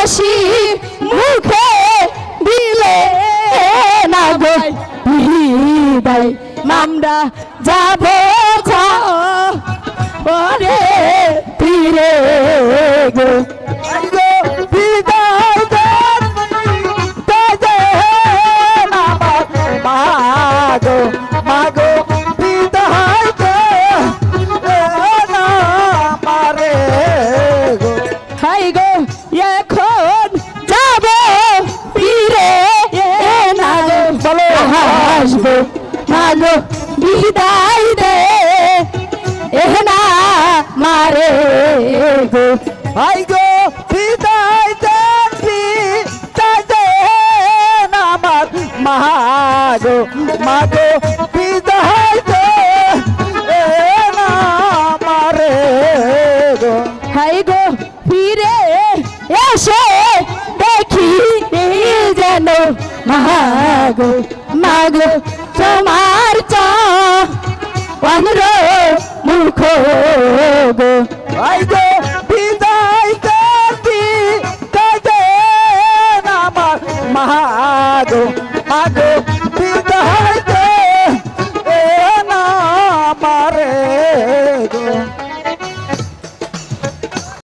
হাসি মুখে দিলে না গো। ভাই আমরা যাব ওরে ফিরে গো। মাগো বিদায় দে। এহ না মারে গো। আইগো বিদায় দেন বিদায় দেন আমার মাগো মাগো বিদায় দেন আমারে গো। হাই গো, ফিরে এসে। দেখি যেন মাগো মাগো তোমার চন্দ্র মুখ গো। আইগো বিদায় বিদায় দেন আমার মাগো। মাগো